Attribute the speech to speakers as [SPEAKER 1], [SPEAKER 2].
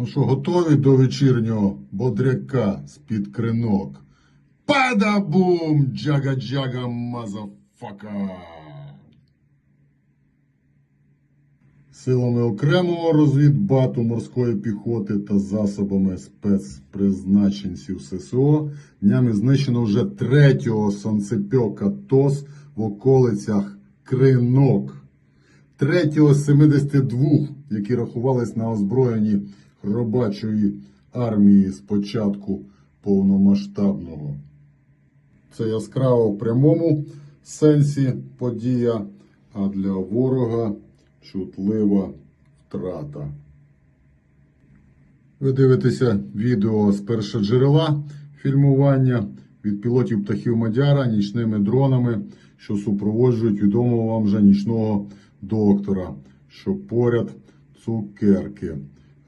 [SPEAKER 1] Ну що, готові до вечірнього бодряка з-під кринок? Падабум! Джага-джага, мазафака! Силами окремого розвідбату морської піхоти та засобами спецпризначенців ССО днями знищено вже третього сонцепьока ТОС в околицях Кринок. Третього з 72, які рахувались на озброєнні хробачої армії з початку повномасштабного. Це яскраво в прямому сенсі подія, а для ворога чутлива втрата. Ви дивитеся відео з першоджерела фільмування від пілотів птахів Мадяра нічними дронами, що супроводжують відомого вам вже нічного доктора, що поряд цукерки.